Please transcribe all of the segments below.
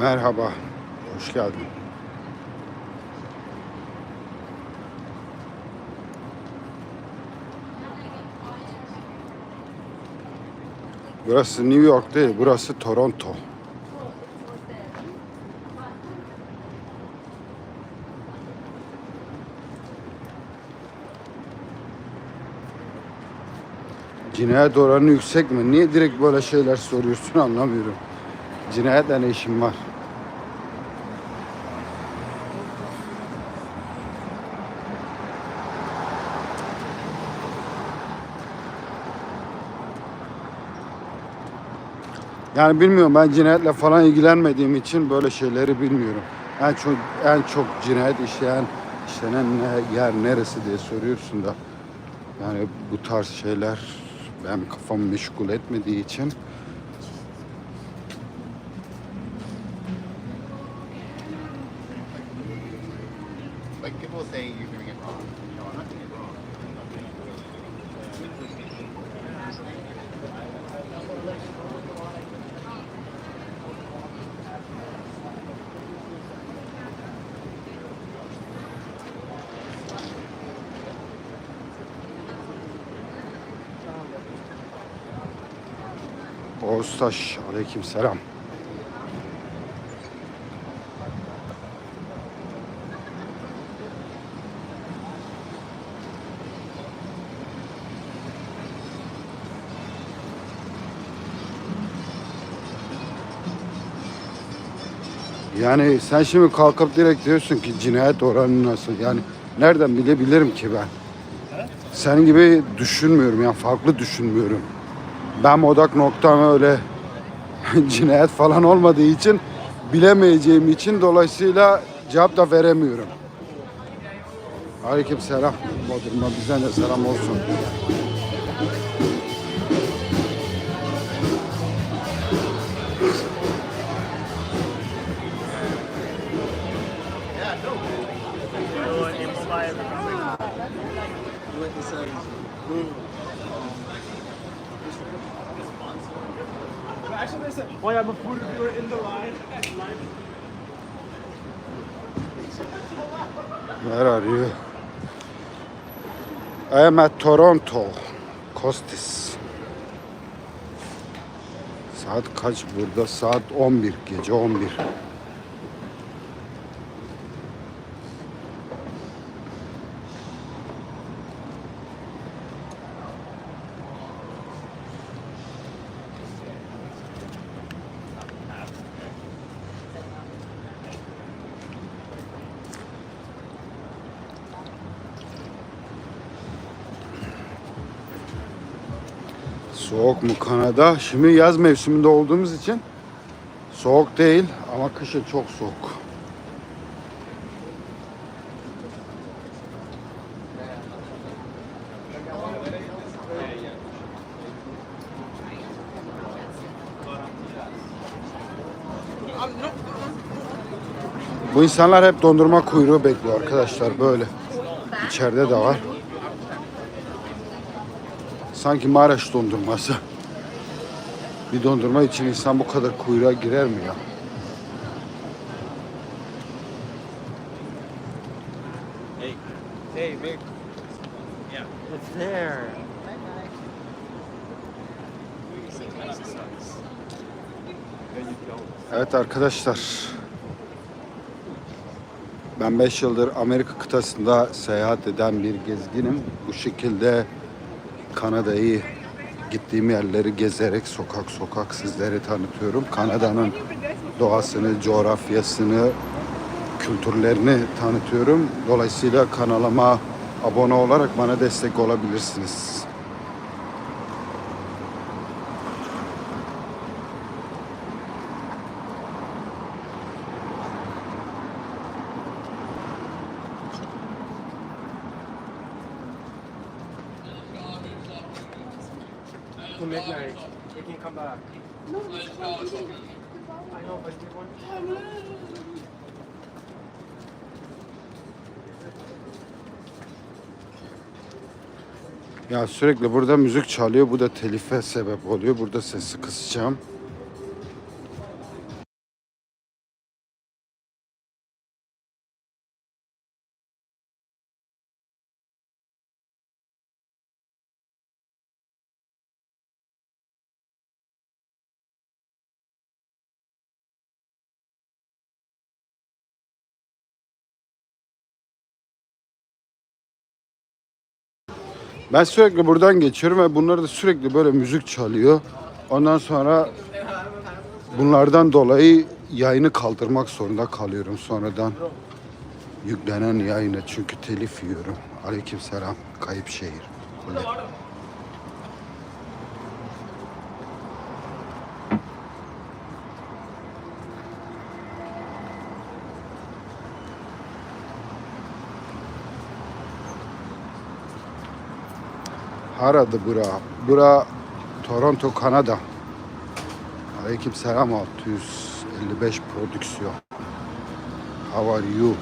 Merhaba, hoş geldin. Burası New York değil, burası Toronto. Cinayet oranı yüksek mi? Niye direkt böyle şeyler soruyorsun anlamıyorum. Cinayetle ne işin var? Yani bilmiyorum ben cinayetle falan ilgilenmediğim için böyle şeyleri bilmiyorum. En çok en çok cinayet işleyen işlenen ne- yer neresi diye soruyorsun da yani bu tarz şeyler benim kafamı meşgul etmediği için Like people say you're doing it wrong. No, I'm not doing it wrong. I'm not doing it wrong. Oğuztaş aleyküm selam. Yani sen şimdi kalkıp direkt diyorsun ki cinayet oranı nasıl? Yani nereden bilebilirim ki ben? Senin gibi düşünmüyorum yani farklı düşünmüyorum. Ben odak noktam öyle cinayet falan olmadığı için bilemeyeceğim için dolayısıyla cevap da veremiyorum. Aleyküm selam. Bodrum'a bizden de selam olsun. Oh yeah, before we were in the line. Where are you? I am at Toronto. Costis. Saat kaç burada? Saat 11. Gece 11. Soğuk mu Kanada? Şimdi yaz mevsiminde olduğumuz için soğuk değil ama kışın çok soğuk. Bu insanlar hep dondurma kuyruğu bekliyor arkadaşlar böyle. İçeride de var. Sanki Maraş dondurması. Bir dondurma için insan bu kadar kuyruğa girer mi ya? Hey, big. It's there. Evet arkadaşlar. Ben 5 yıldır Amerika kıtasında seyahat eden bir gezginim. Bu şekilde Kanada'yı gittiğim yerleri gezerek sokak sokak sizlere tanıtıyorum. Kanada'nın doğasını, coğrafyasını, kültürlerini tanıtıyorum. Dolayısıyla kanalıma abone olarak bana destek olabilirsiniz. To midnight. We can come back. I know, but we want. Ya sürekli burada müzik çalıyor. Bu da telife sebep oluyor. Burada sesi kısacağım. Ben sürekli buradan geçiyorum ve bunlar da sürekli böyle müzik çalıyor. Ondan sonra bunlardan dolayı yayını kaldırmak zorunda kalıyorum sonradan. Yüklenen yayını çünkü telif yiyorum. Aleykümselam kayıp şehir. Kule. Harada bura. Bura Toronto, Kanada. Aleyküm selam 655 prodüksiyon. How are you?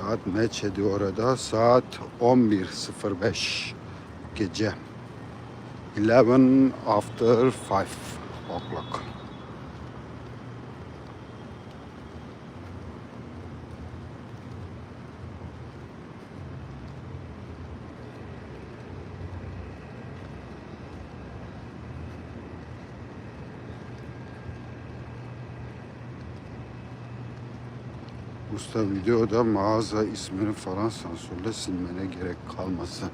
Saat neç ediyor orada? Saat 11.05 gece. 11 after 5 o'clock. Usta videoda mağaza ismini falan sansürle silmene gerek kalmasın.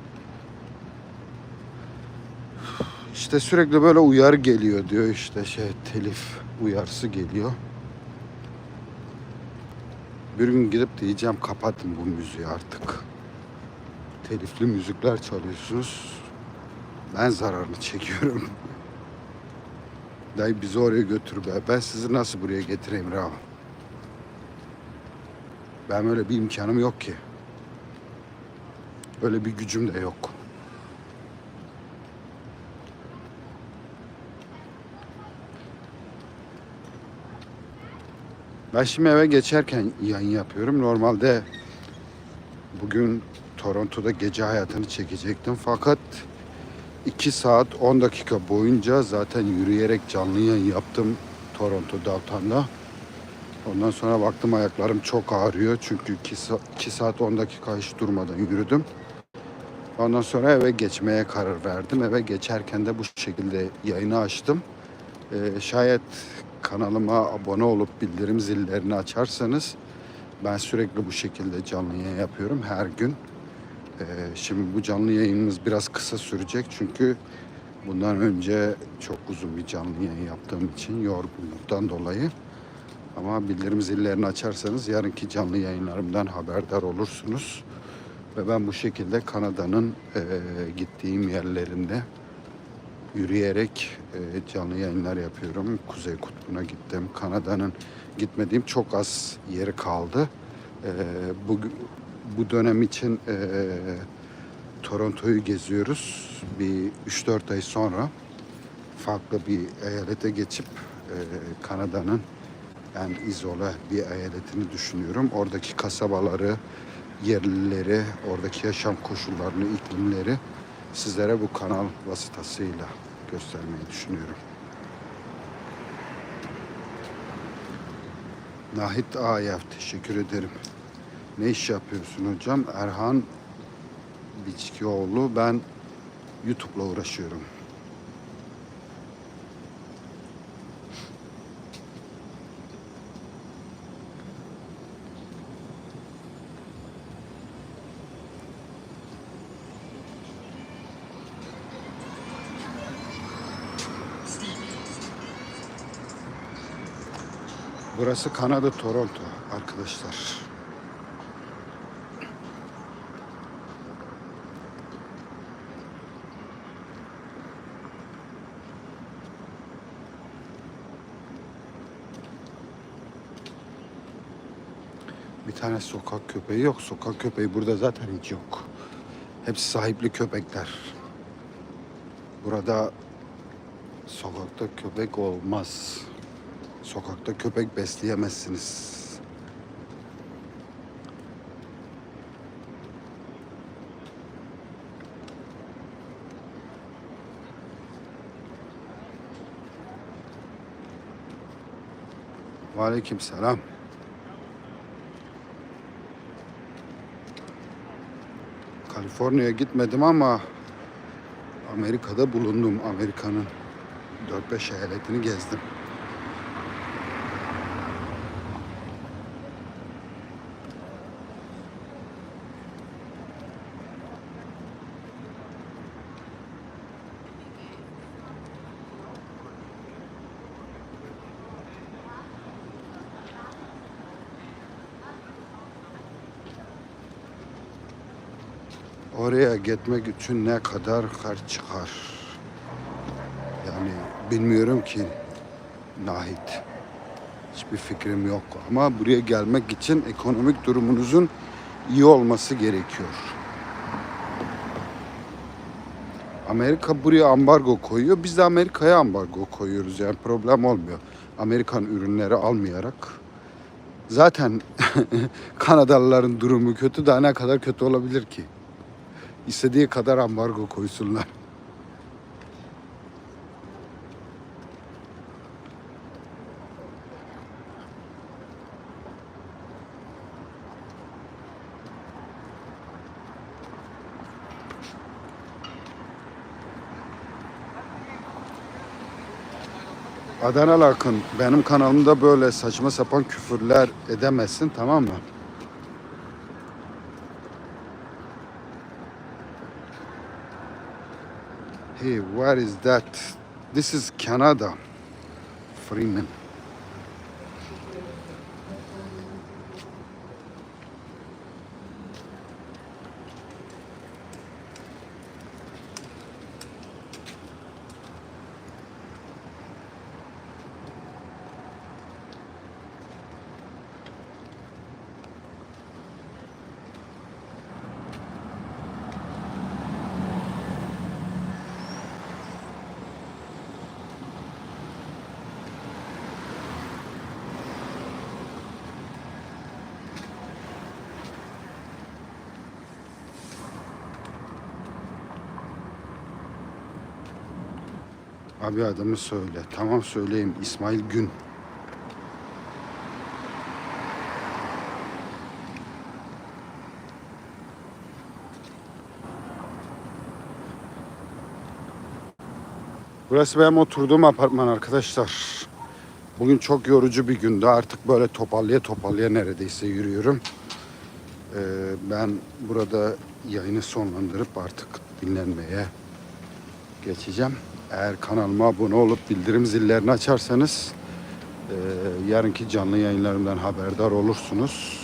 İşte sürekli böyle uyarı geliyor diyor işte şey telif uyarısı geliyor. Bir gün gidip diyeceğim kapatın bu müziği artık. Telifli müzikler çalıyorsunuz. Ben zararını çekiyorum. Dayı bizi oraya götür be. Ben sizi nasıl buraya getireyim Rav? Ben öyle bir imkanım yok ki. Öyle bir gücüm de yok. Ben şimdi eve geçerken yayın yapıyorum. Normalde bugün Toronto'da gece hayatını çekecektim. Fakat 2 saat 10 dakika boyunca zaten yürüyerek canlı yayın yaptım Toronto downtown'da. Ondan sonra baktım ayaklarım çok ağrıyor. Çünkü 2 saat 10 dakika hiç durmadan yürüdüm. Ondan sonra eve geçmeye karar verdim. Eve geçerken de bu şekilde yayını açtım. Ee, şayet kanalıma abone olup bildirim zillerini açarsanız ben sürekli bu şekilde canlı yayın yapıyorum her gün. Ee, şimdi bu canlı yayınımız biraz kısa sürecek çünkü bundan önce çok uzun bir canlı yayın yaptığım için yorgunluktan dolayı. Ama bildirim zillerini açarsanız yarınki canlı yayınlarımdan haberdar olursunuz. Ve ben bu şekilde Kanada'nın eee, gittiğim yerlerinde yürüyerek e, canlı yayınlar yapıyorum. Kuzey Kutbu'na gittim. Kanada'nın gitmediğim çok az yeri kaldı. E, bu, bu dönem için e, Toronto'yu geziyoruz. Bir 3-4 ay sonra farklı bir eyalete geçip e, Kanada'nın yani izole bir eyaletini düşünüyorum. Oradaki kasabaları, yerlileri, oradaki yaşam koşullarını, iklimleri sizlere bu kanal vasıtasıyla göstermeyi düşünüyorum. Nahit Ağayev teşekkür ederim. Ne iş yapıyorsun hocam? Erhan Biçkioğlu. Ben YouTube'la uğraşıyorum. Burası Kanada Toronto arkadaşlar. Bir tane sokak köpeği yok. Sokak köpeği burada zaten hiç yok. Hepsi sahipli köpekler. Burada sokakta köpek olmaz. Sokakta köpek besleyemezsiniz. Aleyküm selam. Kaliforniya'ya gitmedim ama Amerika'da bulundum. Amerika'nın 4-5 eyaletini gezdim. Oraya gitmek için ne kadar kar çıkar? Yani bilmiyorum ki Nahit. Hiçbir fikrim yok. Ama buraya gelmek için ekonomik durumunuzun iyi olması gerekiyor. Amerika buraya ambargo koyuyor. Biz de Amerika'ya ambargo koyuyoruz. Yani problem olmuyor. Amerikan ürünleri almayarak. Zaten Kanadalıların durumu kötü. Daha ne kadar kötü olabilir ki? İstediği kadar ambargo koysunlar. Adanalı Akın, benim kanalımda böyle saçma sapan küfürler edemezsin tamam mı? Hey, what is that? This is Canada. Freeman. Abi adımı söyle. Tamam söyleyeyim. İsmail Gün. Burası benim oturduğum apartman arkadaşlar. Bugün çok yorucu bir gündü. Artık böyle toparlaya toparlaya neredeyse yürüyorum. Ee, ben burada yayını sonlandırıp artık dinlenmeye geçeceğim. Eğer kanalıma abone olup bildirim zillerini açarsanız e, yarınki canlı yayınlarımdan haberdar olursunuz.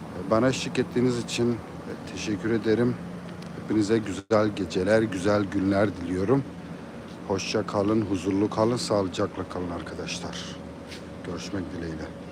E, Bana eşlik ettiğiniz için e, teşekkür ederim. Hepinize güzel geceler, güzel günler diliyorum. Hoşça kalın, huzurlu kalın, sağlıcakla kalın arkadaşlar. Görüşmek dileğiyle.